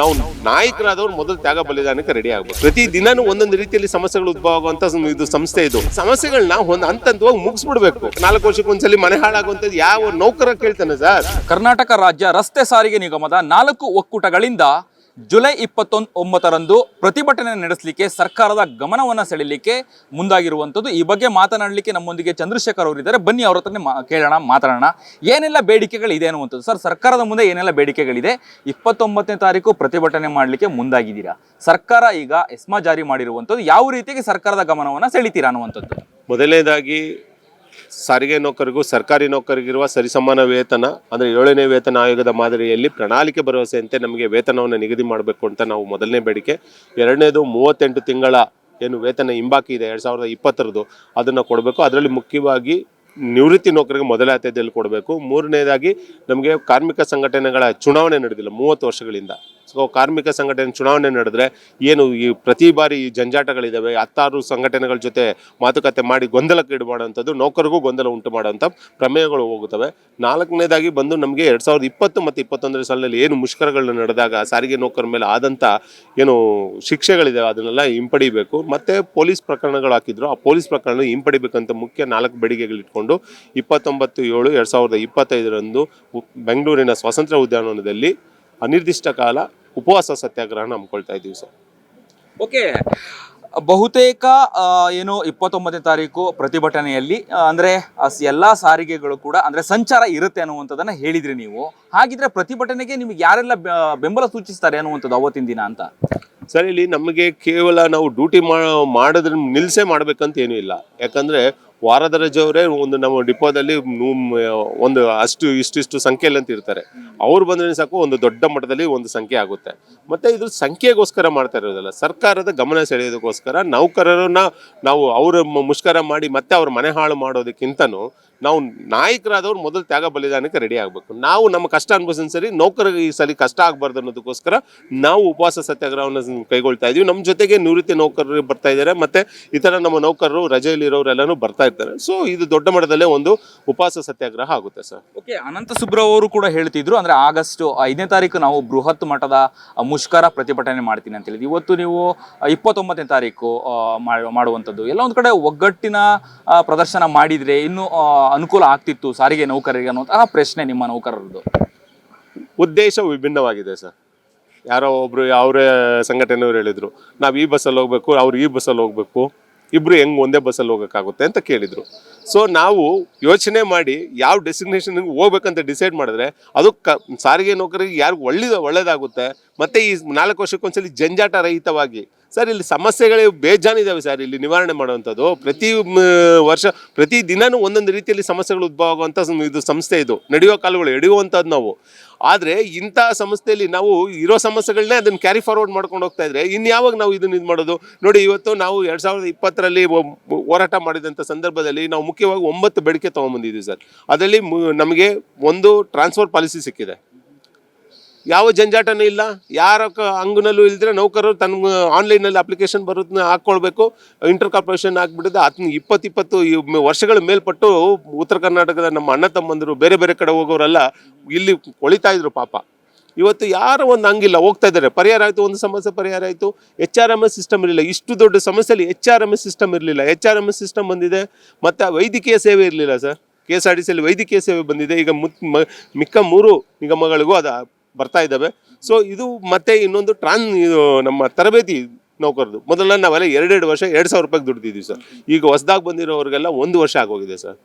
ನಾವು ನಾಯಕರಾದವ್ರು ಮೊದಲು ತ್ಯಾಗ ಬಲಿದಾನಕ್ಕೆ ರೆಡಿ ಆಗ್ಬೇಕು. ಪ್ರತಿ ದಿನಾನು ಒಂದೊಂದು ರೀತಿಯಲ್ಲಿ ಸಮಸ್ಯೆಗಳು ಉದ್ಭವ ಆಗುವಂತ ಇದು ಸಂಸ್ಥೆ ಇದು. ಸಮಸ್ಯೆಗಳನ್ನ ಒಂದು ಹಂತ ಹಂತವಾಗಿ ಮುಗಿಸ್ಬಿಡ್ಬೇಕು. ನಾಲ್ಕು ವರ್ಷಕ್ಕೆ ಒಂದ್ಸಲಿ ಮನೆ ಹಾಳಾಗುವಂತದ್ದು ಯಾವ ನೌಕರ ಕೇಳ್ತಾನೆ ಸರ್? ಕರ್ನಾಟಕ ರಾಜ್ಯ ರಸ್ತೆ ಸಾರಿಗೆ ನಿಗಮದ ನಾಲ್ಕು ಒಕ್ಕೂಟಗಳಿಂದ ಜುಲೈ ಇಪ್ಪತ್ತೊಂದು ಒಂಬತ್ತರಂದು ಪ್ರತಿಭಟನೆ ನಡೆಸಲಿಕ್ಕೆ ಸರ್ಕಾರದ ಗಮನವನ್ನು ಸೆಳೆಯಲಿಕ್ಕೆ ಮುಂದಾಗಿರುವಂಥದ್ದು. ಈ ಬಗ್ಗೆ ಮಾತನಾಡಲಿಕ್ಕೆ ನಮ್ಮೊಂದಿಗೆ ಚಂದ್ರಶೇಖರ್ ಅವರಿದ್ದಾರೆ. ಬನ್ನಿ ಅವ್ರ ಹತ್ರನೇ ಮಾ- ಕೇಳೋಣ ಮಾತಾಡೋಣ ಏನೆಲ್ಲ ಬೇಡಿಕೆಗಳಿದೆ ಅನ್ನುವಂಥದ್ದು. ಸರ್, ಸರ್ಕಾರದ ಮುಂದೆ ಏನೆಲ್ಲ ಬೇಡಿಕೆಗಳಿದೆ? ಇಪ್ಪತ್ತೊಂಬತ್ತನೇ ತಾರೀಕು ಪ್ರತಿಭಟನೆ ಮಾಡಲಿಕ್ಕೆ ಮುಂದಾಗಿದ್ದೀರಾ? ಸರ್ಕಾರ ಈಗ ಎಸ್ಮಾ ಜಾರಿ ಮಾಡಿರುವಂಥದ್ದು. ಯಾವ ರೀತಿಯಾಗಿ ಸರ್ಕಾರದ ಗಮನವನ್ನು ಸೆಳಿತೀರಾ ಅನ್ನುವಂಥದ್ದು. ಮೊದಲನೇದಾಗಿ ಸಾರಿಗೆ ನೌಕರಿಗೂ ಸರ್ಕಾರಿ ನೌಕರಿಗಿರುವ ಸರಿಸಮಾನ ವೇತನ, ಅಂದರೆ ಏಳನೇ ವೇತನ ಆಯೋಗದ ಮಾದರಿಯಲ್ಲಿ ಪ್ರಣಾಳಿಕೆ ಭರವಸೆಯಂತೆ ನಮಗೆ ವೇತನವನ್ನು ನಿಗದಿ ಮಾಡಬೇಕು ಅಂತ ನಾವು ಮೊದಲನೇ ಬೇಡಿಕೆ. ಎರಡನೇದು ಮೂವತ್ತೆಂಟು ತಿಂಗಳ ಏನು ವೇತನ ಹಿಂಬಾಕಿ ಇದೆ, ಎರಡು ಸಾವಿರದ ಇಪ್ಪತ್ತರದ್ದು ಅದನ್ನು ಕೊಡಬೇಕು. ಅದರಲ್ಲಿ ಮುಖ್ಯವಾಗಿ ನಿವೃತ್ತಿ ನೌಕರಿಗೆ ಮೊದಲ ಆದ್ಯತೆಯಲ್ಲಿ ಕೊಡಬೇಕು. ಮೂರನೇದಾಗಿ ನಮಗೆ ಕಾರ್ಮಿಕ ಸಂಘಟನೆಗಳ ಚುನಾವಣೆ ನಡೆದಿಲ್ಲ, ಮೂವತ್ತು ವರ್ಷಗಳಿಂದ. ಸೊ ಕಾರ್ಮಿಕ ಸಂಘಟನೆ ಚುನಾವಣೆ ನಡೆದ್ರೆ ಏನು ಈ ಪ್ರತಿ ಬಾರಿ ಈ ಜಂಜಾಟಗಳಿದ್ದಾವೆ ಹತ್ತಾರು ಸಂಘಟನೆಗಳ ಜೊತೆ ಮಾತುಕತೆ ಮಾಡಿ ಗೊಂದಲಕ್ಕೆ ಇಡಬಾರ್ದಂಥದ್ದು, ನೌಕರಿಗೂ ಗೊಂದಲ ಉಂಟು ಮಾಡುವಂಥ ಪ್ರಮೇಯಗಳು ಹೋಗುತ್ತವೆ. ನಾಲ್ಕನೇದಾಗಿ ಬಂದು ನಮಗೆ ಎರಡು ಸಾವಿರದ ಇಪ್ಪತ್ತು ಮತ್ತು ಇಪ್ಪತ್ತೊಂದರ ಸಾಲಿನಲ್ಲಿ ಏನು ಮುಷ್ಕರಗಳನ್ನ ನಡೆದಾಗ ಸಾರಿಗೆ ನೌಕರ ಮೇಲೆ ಆದಂಥ ಏನು ಶಿಕ್ಷೆಗಳಿದೆ ಅದನ್ನೆಲ್ಲ ಹಿಂಪಡಿಬೇಕು. ಮತ್ತು ಪೊಲೀಸ್ ಪ್ರಕರಣಗಳು ಹಾಕಿದ್ರು, ಆ ಪೊಲೀಸ್ ಪ್ರಕರಣ ಹಿಂಪಡಿಬೇಕಂತ ಮುಖ್ಯ ನಾಲ್ಕು ಬೆಡಿಗೆಗಳಿಟ್ಕೊಂಡು ಇಪ್ಪತ್ತೊಂಬತ್ತು ಏಳು ಎರಡು ಸಾವಿರದ ಇಪ್ಪತ್ತೈದರಂದು ಬೆಂಗಳೂರಿನ ಸ್ವಾತಂತ್ರ್ಯ ಉದ್ಯಾನವನದಲ್ಲಿ ಅನಿರ್ದಿಷ್ಟ ಕಾಲ ಉಪವಾಸ ಸತ್ಯಾಗ್ರಹ ನಮ್ಕೊಳ್ತಾ ಇದ್ದೀವಿ ಸರ್. ಓಕೆ. ಬಹುತೇಕ ಏನು ಇಪ್ಪತ್ತೊಂಬತ್ತನೇ ತಾರೀಕು ಪ್ರತಿಭಟನೆಯಲ್ಲಿ ಅಂದರೆ ಎಲ್ಲ ಸಾರಿಗೆಗಳು ಕೂಡ ಅಂದರೆ ಸಂಚಾರ ಇರುತ್ತೆ ಅನ್ನುವಂಥದ್ದನ್ನು ಹೇಳಿದ್ರಿ ನೀವು. ಹಾಗಿದ್ರೆ ಪ್ರತಿಭಟನೆಗೆ ನಿಮಗೆ ಯಾರೆಲ್ಲ ಬೆಂಬಲ ಸೂಚಿಸ್ತಾರೆ ಅನ್ನುವಂಥದ್ದು ಅವತ್ತಿನ ದಿನ ಅಂತ? ಸರ್ ಇಲ್ಲಿ ನಮಗೆ ಕೇವಲ ನಾವು ಡ್ಯೂಟಿ ಮಾಡೋದ್ರ ನಿಲ್ಸೇ ಮಾಡಬೇಕಂತ ಏನೂ ಇಲ್ಲ. ಯಾಕಂದ್ರೆ ವಾರದ ರಜೆಯವರೇ ಒಂದು ನಮ್ಮ ಡಿಪೋದಲ್ಲಿ ಒಂದು ಅಷ್ಟು ಇಷ್ಟಿಷ್ಟು ಸಂಖ್ಯೆಯಲ್ಲಿ ಅಂತ ಇರ್ತಾರೆ. ಅವ್ರು ಬಂದ್ರೆ ಸಾಕು ಒಂದು ದೊಡ್ಡ ಮಟ್ಟದಲ್ಲಿ ಒಂದು ಸಂಖ್ಯೆ ಆಗುತ್ತೆ. ಮತ್ತೆ ಇದು ಸಂಖ್ಯೆಗೋಸ್ಕರ ಮಾಡ್ತಾ ಇರೋದಲ್ಲ, ಸರ್ಕಾರದ ಗಮನ ಸೆಳೆಯೋದಕ್ಕೋಸ್ಕರ ನೌಕರರನ್ನ ನಾವು ಅವರ ಮುಷ್ಕರ ಮಾಡಿ ಮತ್ತೆ ಅವ್ರ ಮನೆ ಹಾಳು ಮಾಡೋದಕ್ಕಿಂತನೂ ನಾವು ನಾಯಕರಾದವ್ರು ಮೊದಲು ತ್ಯಾಗ ಬಲಿದಾನಕ್ಕೆ ರೆಡಿ ಆಗಬೇಕು. ನಾವು ನಮ್ಮ ಕಷ್ಟ ಅನುಭವಿಸಿದ ಸರಿ ನೌಕರಿಗೆ ಈ ಸಲ ಕಷ್ಟ ಆಗಬಾರ್ದು ಅನ್ನೋದಕ್ಕೋಸ್ಕರ ನಾವು ಉಪವಾಸ ಸತ್ಯಾಗ್ರಹವನ್ನು ಕೈಗೊಳ್ತಾ ಇದೀವಿ. ನಮ್ಮ ಜೊತೆಗೆ ನಿವೃತ್ತಿ ನೌಕರರು ಬರ್ತಾ ಇದ್ದಾರೆ. ಮತ್ತೆ ಇತರ ನಮ್ಮ ನೌಕರರು ರಜೆಯಲ್ಲಿರೋರೆಲ್ಲನೂ ಬರ್ತಾ ಇರ್ತಾರೆ. ಸೊ ಇದು ದೊಡ್ಡ ಮಟ್ಟದಲ್ಲೇ ಒಂದು ಉಪವಾಸ ಸತ್ಯಾಗ್ರಹ ಆಗುತ್ತೆ ಸರ್. ಓಕೆ ಅನಂತ ಸುಬ್ರವ್ ಅವರು ಕೂಡ ಹೇಳ್ತಿದ್ರು. ಅಂದ್ರೆ ಆಗಸ್ಟ್ ಐದನೇ ತಾರೀಕು ನಾವು ಬೃಹತ್ ಮಟ್ಟದ ಮುಷ್ಕರ ಪ್ರತಿಭಟನೆ ಮಾಡ್ತೀನಿ ಅಂತ ಹೇಳಿದ್ವಿ. ಇವತ್ತು ನೀವು ಇಪ್ಪತ್ತೊಂಬತ್ತನೇ ತಾರೀಕು ಮಾಡುವಂಥದ್ದು. ಎಲ್ಲ ಒಂದು ಕಡೆ ಒಗ್ಗಟ್ಟಿನ ಪ್ರದರ್ಶನ ಮಾಡಿದ್ರೆ ಇನ್ನೂ ಅನುಕೂಲ ಆಗ್ತಿತ್ತು ಸಾರಿಗೆ ನೌಕರರಿಗೆ ಅನ್ನುವಂತಹ ಪ್ರಶ್ನೆ ನಿಮ್ಮ ನೌಕರರದ್ದು. ಉದ್ದೇಶ ವಿಭಿನ್ನವಾಗಿದೆ ಸರ್. ಯಾರೋ ಒಬ್ರು ಅವರೇ ಸಂಘಟನೆಯವರು ಹೇಳಿದ್ರು, ನಾವು ಈ ಬಸ್ಸಲ್ಲಿ ಹೋಗ್ಬೇಕು, ಅವ್ರು ಈ ಬಸ್ಸಲ್ಲಿ ಹೋಗ್ಬೇಕು, ಇಬ್ರು ಹೆಂಗ್ ಒಂದೇ ಬಸ್ಸಲ್ಲಿ ಹೋಗೋಕ್ಕಾಗುತ್ತೆ ಅಂತ ಕೇಳಿದ್ರು. ಸೊ ನಾವು ಯೋಚನೆ ಮಾಡಿ ಯಾವ ಡೆಸ್ಟಿನೇಷನ್ಗೆ ಹೋಗ್ಬೇಕಂತ ಡಿಸೈಡ್ ಮಾಡಿದ್ರೆ, ಅದು ಕ, ಸಾರಿಗೆ ನೌಕರಿಗೆ ಯಾರಿಗೂ ಒಳ್ಳೇದು, ಒಳ್ಳೇದಾಗುತ್ತೆ. ಮತ್ತೆ ಈ ನಾಲ್ಕು ವರ್ಷಕ್ಕೊಂದ್ಸಲಿ ಜಂಜಾಟ ರಹಿತವಾಗಿ ಸರ್, ಇಲ್ಲಿ ಸಮಸ್ಯೆಗಳೇ ಬೇಜಾನಿದಾವೆ ಸರ್, ಇಲ್ಲಿ ನಿವಾರಣೆ ಮಾಡುವಂಥದ್ದು. ಪ್ರತಿ ವರ್ಷ, ಪ್ರತಿ ದಿನಾನೂ ಒಂದೊಂದು ರೀತಿಯಲ್ಲಿ ಸಮಸ್ಯೆಗಳು ಉದ್ಭವ ಆಗುವಂಥ ಇದು ಸಂಸ್ಥೆ ಇದು. ನಡೆಯುವ ಕಾಲಗಳು ಎಡೆಯುವಂಥದ್ದು ನಾವು. ಆದರೆ, ಇಂಥ ಸಂಸ್ಥೆಯಲ್ಲಿ ನಾವು ಇರೋ ಸಮಸ್ಯೆಗಳನ್ನೇ ಅದನ್ನು ಕ್ಯಾರಿ ಫಾರ್ವರ್ಡ್ ಮಾಡ್ಕೊಂಡು ಹೋಗ್ತಾ ಇದ್ರೆ ಇನ್ನು ಯಾವಾಗ ನಾವು ಇದನ್ನು ಇದು ಮಾಡೋದು? ನೋಡಿ, ಇವತ್ತು ನಾವು ಎರಡು ಸಾವಿರದ ಇಪ್ಪತ್ತರಲ್ಲಿ ಹೋರಾಟ ಮಾಡಿದಂಥ ಸಂದರ್ಭದಲ್ಲಿ ನಾವು ಮುಖ್ಯವಾಗಿ ಒಂಬತ್ತು ಬೇಡಿಕೆ ತೊಗೊಂಬಂದಿದ್ದೀವಿ ಸರ್. ಅದರಲ್ಲಿ ನಮಗೆ ಒಂದು ಟ್ರಾನ್ಸ್ಫರ್ ಪಾಲಿಸಿ ಸಿಕ್ಕಿದೆ. ಯಾವ ಜಂಜಾಟನೂ ಇಲ್ಲ. ಯಾರ ಅಂಗನಲ್ಲೂ ಇಲ್ಲದ್ರೆ ನೌಕರರು ತನ್ನ ಆನ್ಲೈನಲ್ಲಿ ಅಪ್ಲಿಕೇಶನ್ ಬರೋದನ್ನ ಹಾಕ್ಕೊಳ್ಬೇಕು. ಇಂಟರ್ ಕಾರ್ಪೊರೇಷನ್ ಆಗಿಬಿಟ್ಟಿದೆ. ಅದನ್ನ ಇಪ್ಪತ್ತಿಪ್ಪತ್ತು ವರ್ಷಗಳ ಮೇಲ್ಪಟ್ಟು ಉತ್ತರ ಕರ್ನಾಟಕದ ನಮ್ಮ ಅಣ್ಣ ತಮ್ಮಂದರು ಬೇರೆ ಬೇರೆ ಕಡೆ ಹೋಗೋರೆಲ್ಲ ಇಲ್ಲಿ ಕೊಳಿತಾ ಇದ್ರು ಪಾಪ. ಇವತ್ತು ಯಾರೋ ಒಂದು ಹಂಗಿಲ್ಲ, ಹೋಗ್ತಾ ಇದ್ದಾರೆ. ಪರಿಹಾರ ಆಯಿತು, ಒಂದು ಸಮಸ್ಯೆ ಪರಿಹಾರ ಆಯಿತು. H R M S system ಇರಲಿಲ್ಲ. ಇಷ್ಟು ದೊಡ್ಡ ಸಮಸ್ಯೆಯಲ್ಲಿ H R M S system ಇರಲಿಲ್ಲ. H R M S system ಬಂದಿದೆ. ಮತ್ತು ವೈದ್ಯಕೀಯ ಸೇವೆ ಇರಲಿಲ್ಲ sir. K S R T ಸಿಯಲ್ಲಿ ವೈದ್ಯಕೀಯ ಸೇವೆ ಬಂದಿದೆ. ಈಗ ಮುತ್ ಮಿಕ್ಕ ಮೂರು ನಿಗಮಗಳಿಗೂ ಅದು ಬರ್ತಾ ಇದ್ದಾವೆ. ಸೊ ಇದು ಮತ್ತೆ ಇನ್ನೊಂದು ಟ್ರಾನ್, ಇದು ನಮ್ಮ ತರಬೇತಿ ನೌಕರದು ಮೊದಲ ನಾವೆಲ್ಲ ಎರಡೆರಡು ವರ್ಷ, ಎರಡು ಸಾವಿರ ರೂಪಾಯಿಗೆ ದುಡ್ದಿದ್ದೀವಿ ಸರ್. ಈಗ ಹೊಸದಾಗಿ ಬಂದಿರೋರಿಗೆಲ್ಲ ಒಂದು ವರ್ಷ ಆಗೋಗಿದೆ ಸರ್.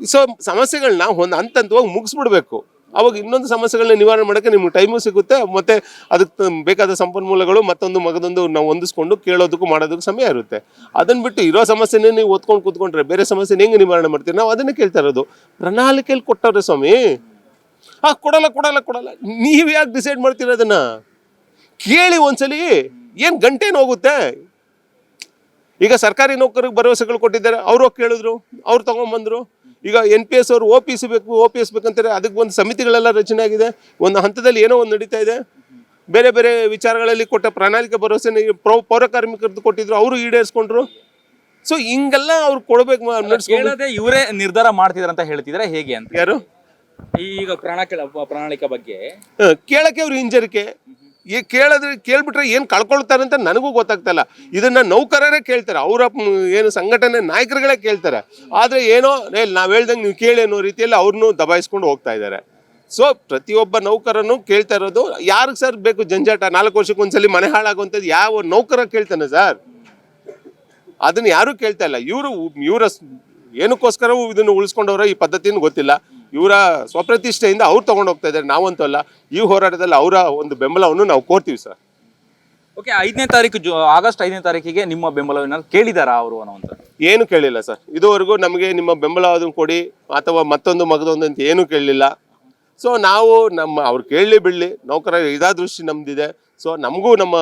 ಸೊ ಸಮಸ್ಯೆಗಳನ್ನ ಒಂದು ಹಂತ ಹಂತವಾಗಿ ಮುಗಿಸ್ಬಿಡ್ಬೇಕು. ಅವಾಗ ಇನ್ನೊಂದು ಸಮಸ್ಯೆಗಳನ್ನ ನಿವಾರಣೆ ಮಾಡೋಕ್ಕೆ ನಿಮ್ಗೆ ಟೈಮು ಸಿಗುತ್ತೆ. ಮತ್ತೆ ಅದಕ್ಕೆ ಬೇಕಾದ ಸಂಪನ್ಮೂಲಗಳು ಮತ್ತೊಂದು ಮಗದೊಂದು ನಾವು ಹೊಂದಿಸ್ಕೊಂಡು ಕೇಳೋದಕ್ಕೂ ಮಾಡೋದಕ್ಕೂ ಸಮಯ ಇರುತ್ತೆ. ಅದನ್ನ ಬಿಟ್ಟು ಇರೋ ಸಮಸ್ಯೆನೇ ನೀವು ಓದ್ಕೊಂಡು ಕೂತ್ಕೊಂಡ್ರೆ ಬೇರೆ ಸಮಸ್ಯೆನ ಹೆಂಗೆ ನಿವಾರಣೆ ಮಾಡ್ತೀವಿ ನಾವು ಅದನ್ನೇ ಕೇಳ್ತಾ ಇರೋದು. ಪ್ರಣಾಳಿಕೆಯಲ್ಲಿ ಕೊಟ್ಟವ್ರೆ ಸ್ವಾಮಿ. ಆ ಕೊಡಲ್ಲ ಕೊಡಲ್ಲ ಕೊಡಲ್ಲ. ನೀವು ಯಾಕೆ ಡಿಸೈಡ್ ಮಾಡ್ತೀರ ಅದನ್ನು? ಕೇಳಿ ಒಂದ್ಸಲಿ ಏನು ಗಂಟೆನ ಹೋಗುತ್ತೆ ಈಗ ಸರ್ಕಾರಿ ನೌಕರಿಗೆ ಭರವಸೆಗಳು ಕೊಟ್ಟಿದ್ದಾರೆ. ಅವರು ಹೋಗಿ ಕೇಳಿದ್ರು? ಅವ್ರು ತಗೊಂಬಂದ್ರು. ಈಗ ಎನ್ ಪಿ ಎಸ್ ಅವರು ಒ ಪಿ ಎಸ್ ಬೇಕು ಒ ಪಿ ಎಸ್ ಬೇಕಂತಾರೆ ಅದಕ್ಕೆ ಒಂದು ಸಮಿತಿಗಳೆಲ್ಲ ರಚನೆ ಆಗಿದೆ. ಒಂದು ಹಂತದಲ್ಲಿ ಏನೋ ಒಂದು ನಡೀತಾ ಇದೆ. ಬೇರೆ ಬೇರೆ ವಿಚಾರಗಳಲ್ಲಿ ಕೊಟ್ಟ ಪ್ರಣಾಳಿಕೆ ಭರವಸೆ ಪ್ರೌ ಪೌರ ಕಾರ್ಮಿಕರದ್ದು ಕೊಟ್ಟಿದ್ರು. ಅವರು ಈಡೇರಿಸ್ಕೊಂಡ್ರು. ಸೊ ಹಿಂಗೆಲ್ಲ ಅವ್ರು ಕೊಡ್ಬೇಕು ಇವರೇ ನಿರ್ಧಾರ ಮಾಡ್ತಿದಾರೆ ಅಂತ ಹೇಳ್ತಿದ್ರೆ. ಹೇಗೆ ಅಂತ? ಯಾರು? ಈಗ ಪ್ರಣಾಳಿಕೆ ಪ್ರಣಾಳಿಕೆ ಬಗ್ಗೆ. ಕೇಳಕ್ಕೆ ಅವ್ರು ಹಿಂಜರಿಕೆ. ಈ ಕೇಳಿದ್ರೆ ಕೇಳ್ಬಿಟ್ರೆ ಏನು ಕಳ್ಕೊಳ್ತಾರೆ ಅಂತ ನನಗೂ ಗೊತ್ತಾಗ್ತಾ ಇಲ್ಲ. ಇದನ್ನ ನೌಕರರೇ ಕೇಳ್ತಾರೆ. ಅವರ ಏನು ಸಂಘಟನೆ ನಾಯಕರುಗಳೇ ಕೇಳ್ತಾರೆ. ಆದರೆ ಏನೋ ನಾವು ಹೇಳ್ದಂಗೆ ನೀವು ಕೇಳಿ ಅನ್ನೋ ರೀತಿಯಲ್ಲಿ ಅವ್ರನ್ನೂ ದಬಾಯಿಸ್ಕೊಂಡು ಹೋಗ್ತಾ ಇದ್ದಾರೆ ಸೊ ಪ್ರತಿಯೊಬ್ಬ ನೌಕರನು ಕೇಳ್ತಾ ಇರೋದು, ಯಾರಿಗೆ ಸರ್ ಬೇಕು ಜಂಜಾಟ? ನಾಲ್ಕು ವರ್ಷಕ್ಕೆ ಒಂದ್ಸಲಿ ಮನೆ ಹಾಳಾಗುವಂಥದ್ದು ಯಾವ ನೌಕರ ಕೇಳ್ತಾನೆ ಸರ್? ಅದನ್ನ ಯಾರೂ ಕೇಳ್ತಾ ಇಲ್ಲ. ಇವರು ಇವರ ಏನಕ್ಕೋಸ್ಕರವೂ ಇದನ್ನು ಉಳಿಸ್ಕೊಂಡವ್ರ ಈ ಪದ್ಧತಿನ ಗೊತ್ತಿಲ್ಲ. ಇವರ ಸ್ವಪ್ರತಿಷ್ಠೆಯಿಂದ ಅವ್ರು ತಗೊಂಡು ಹೋಗ್ತಾ ಇದ್ದಾರೆ. ನಾವಂತೂ ಅಲ್ಲ. ಈ ಹೋರಾಟದಲ್ಲಿ ಅವರ ಒಂದು ಬೆಂಬಲವನ್ನು ನಾವು ಕೋರ್ತೀವಿ ಸರ್. ಓಕೆ ಐದನೇ ತಾರೀಕು ಜು ಆಗಸ್ಟ್ ಐದನೇ ತಾರೀಕಿಗೆ ನಿಮ್ಮ ಬೆಂಬಲವನ್ನು ಕೇಳಿದಾರಾ ಅವರು ಅನ್ನುವಂಥದ್ದು ಏನು ಕೇಳಿಲ್ಲ ಸರ್. ಇದುವರೆಗೂ ನಮಗೆ ನಿಮ್ಮ ಬೆಂಬಲ ಅದನ್ನು ಕೊಡಿ ಅಥವಾ ಮತ್ತೊಂದು ಮಗದೊಂದು ಅಂತ ಏನೂ ಕೇಳಲಿಲ್ಲ ಸೊ ನಾವು ನಮ್ಮ ಅವ್ರು ಕೇಳಲಿ ಬಿಡಲಿ. ನೌಕರರ ದೃಷ್ಟಿ ನಮ್ದಿದೆ. ಸೊ ನಮಗೂ ನಮ್ಮ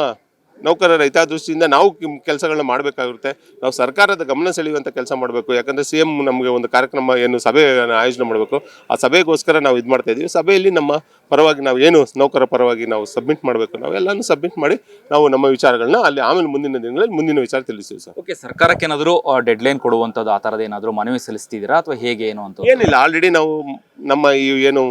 ನೌಕರರ ಹಿತಾದೃಷ್ಟಿಯಿಂದ ನಾವು ಕೆಲಸಗಳನ್ನ ಮಾಡಬೇಕಾಗುತ್ತೆ ನಾವು ಸರ್ಕಾರದ ಗಮನ ಸೆಳೆಯುವಂಥ ಕೆಲಸ ಮಾಡಬೇಕು. ಯಾಕಂದರೆ ಸಿ ಎಂ ನಮಗೆ ಒಂದು ಕಾರ್ಯಕ್ರಮ ಏನು ಸಭೆ ಆಯೋಜನೆ ಮಾಡಬೇಕು. ಆ ಸಭೆಗೋಸ್ಕರ ನಾವು ಇದು ಮಾಡ್ತಾ ಇದ್ದೀವಿ ಸಭೆಯಲ್ಲಿ ನಮ್ಮ ಪರವಾಗಿ ನಾವು ಏನು ನೌಕರ ಪರವಾಗಿ ನಾವು ಸಬ್ಮಿಟ್ ಮಾಡಬೇಕು. ನಾವೆಲ್ಲನೂ ಸಬ್ಮಿಟ್ ಮಾಡಿ ನಾವು ನಮ್ಮ ವಿಚಾರಗಳನ್ನ ಅಲ್ಲಿ ಆಮೇಲೆ ಮುಂದಿನ ದಿನಗಳಲ್ಲಿ ಮುಂದಿನ ವಿಚಾರ ತಿಳಿಸ್ತೀವಿ ಸರ್. ಓಕೆ ಸರ್ಕಾರಕ್ಕೆ ಏನಾದರೂ ಡೆಡ್ ಲೈನ್ ಕೊಡುವಂಥದ್ದು ಆ ಥರದ ಏನಾದರೂ ಮನವಿ ಸಲ್ಲಿಸ್ತಿದ್ದೀರಾ ಅಥವಾ ಹೇಗೆ ಏನು ಅಂತ? ಏನಿಲ್ಲ. ಆಲ್ರೆಡಿ ನಾವು ನಮ್ಮ ಈ ಏನು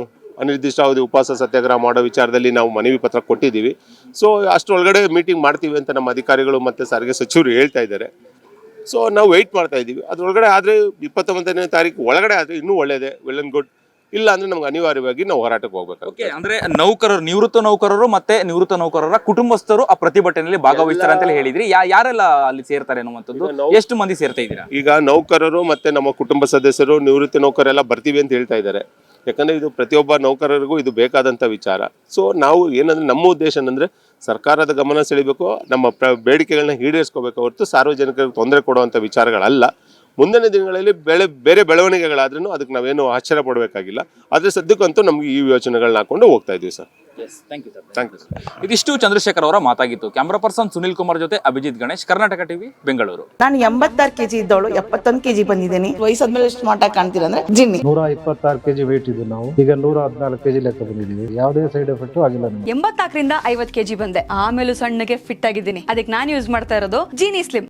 ಅನಿರ್ದಿಷ್ಟಾವಧಿ ಉಪವಾಸ ಸತ್ಯಾಗ್ರಹ ಮಾಡೋ ವಿಚಾರದಲ್ಲಿ ನಾವು ಮನವಿ ಪತ್ರ ಕೊಟ್ಟಿದ್ದೀವಿ. ಸೊ ಅಷ್ಟರೊಳಗಡೆ ಮೀಟಿಂಗ್ ಮಾಡ್ತೀವಿ ಅಂತ ನಮ್ಮ ಅಧಿಕಾರಿಗಳು ಮತ್ತು ಸಾರಿಗೆ ಸಚಿವರು ಹೇಳ್ತಾ ಇದ್ದಾರೆ. ಸೊ ನಾವು ವೆಯ್ಟ್ ಮಾಡ್ತಾ ಇದ್ದೀವಿ. ಅದರೊಳಗಡೆ ಆದರೆ ಇಪ್ಪತ್ತೊಂಬತ್ತನೇ ತಾರೀಕು ಒಳಗಡೆ ಆದರೆ ಇನ್ನೂ ಒಳ್ಳೆಯದೇ ವೆಲ್ ಅಂಡ್ ಗುಡ್ ಇಲ್ಲ ಅಂದರೆ ನಮ್ಗೆ ಅನಿವಾರ್ಯವಾಗಿ ನಾವು ಹೋರಾಟಕ್ಕೆ ಹೋಗ್ಬೇಕು ಓಕೆ ಅಂದ್ರೆ ನೌಕರರು ನಿವೃತ್ತ ನೌಕರರು ಮತ್ತೆ ನಿವೃತ್ತ ನೌಕರರ ಕುಟುಂಬಸ್ಥರು ಆ ಪ್ರತಿಭಟನೆಯಲ್ಲಿ ಭಾಗವಹಿಸ್ತಾರೆ ಅಂತ ಹೇಳಿದ್ರಿ. ಯಾರೆಲ್ಲ ಅಲ್ಲಿ ಸೇರ್ತಾರೆ ಅನ್ನುವಂಥದ್ದು? ಎಷ್ಟು ಮಂದಿ ಸೇರ್ತಾ ಇದ್ದೀರಾ? ಈಗ ನೌಕರರು ಮತ್ತು ನಮ್ಮ ಕುಟುಂಬ ಸದಸ್ಯರು ನಿವೃತ್ತಿ ನೌಕರೆಲ್ಲ ಬರ್ತೀವಿ ಅಂತ ಹೇಳ್ತಾ ಇದ್ದಾರೆ. ಯಾಕಂದರೆ ಇದು ಪ್ರತಿಯೊಬ್ಬ ನೌಕರರಿಗೂ ಇದು ಬೇಕಾದಂಥ ವಿಚಾರ. ಸೊ ನಾವು ಏನಂದ್ರೆ ನಮ್ಮ ಉದ್ದೇಶ ಏನಂದರೆ ಸರ್ಕಾರದ ಗಮನ ಸೆಳಿಬೇಕು, ನಮ್ಮ ಪ್ರ, ಬೇಡಿಕೆಗಳನ್ನ ಈಡೇರಿಸ್ಕೋಬೇಕು ಹೊರತು ಸಾರ್ವಜನಿಕರಿಗೆ ತೊಂದರೆ ಕೊಡುವಂಥ ವಿಚಾರಗಳಲ್ಲ. ಮುಂದಿನ ದಿನಗಳಲ್ಲಿ ಬೆಳೆ ಬೇರೆ ಬೆಳವಣಿಗೆಗಳಾದ್ರೂ ಅದಕ್ಕೆ ನಾವೇನು ಆಶ್ಚರ್ಯ ಪಡಬೇಕಾಗಿಲ್ಲ. ಆದರೆ ಸದ್ಯಕ್ಕಂತೂ ನಮಗೆ ಈ ಯೋಚನೆಗಳನ್ನ ಹಾಕೊಂಡು ಹೋಗ್ತಾ ಇದ್ದೀವಿ ಸರ್. ಥ್ಯಾಂಕ್ ಯು ಸರ್ ಇದಿಷ್ಟು ಚಂದ್ರಶೇಖರ್ ಅವರ ಮಾತಾಗಿತ್ತು. ಕ್ಯಾಮ್ರಾ ಪರ್ಸನ್ ಸುನಿಲ್ ಕುಮಾರ್ ಜೊತೆ ಅಭಿಜಿತ್ ಗಣೇಶ್ ಕರ್ನಾಟಕ ಟಿವಿ ಬೆಂಗಳೂರು ನಾನು ಎಂಬತ್ತಾರು ಕೆಜಿ ಇದ್ದವಳು ಎಪ್ಪತ್ತೊಂದು ಕೆಜಿ ಬಂದಿದ್ದೀನಿ. ವಯಸ್ಸಾದ್ಮೇಲೆ ಸ್ಮಾರ್ಟ್ ಆಗಿ ಕಾಣ್ತೀರ ಅಂದ್ರೆ ಜಿನ್ನಿ. ನೂರ ಇಪ್ಪತ್ತಾರು ಕೆಜಿ ವೇಟ್ ಇದ್ದೀವಿ ನಾವು. ಈಗ ನೂರ ಹದಿನಾಲ್ಕು ಕೆಜಿ ಲೆಕ್ಕ ಬಂದಿದ್ದೀವಿ. ಯಾವುದೇ ಸೈಡ್ ಎಫೆಕ್ಟ್ ಆಗಿಲ್ಲ ನಮಗೆ. ಎಂಬತ್ನಾಲ್ಕರಿಂದ ಐವತ್ ಕೆಜಿ ಬಂದೆ. ಆಮೇಲೆ ಸಣ್ಣಗೆ ಫಿಟ್ ಆಗಿದ್ದೀನಿ. ಅದಕ್ಕೆ ನಾನು ಯೂಸ್ ಮಾಡ್ತಾ ಇರೋದು ಜೀನಿ ಸ್ಲಿಮ್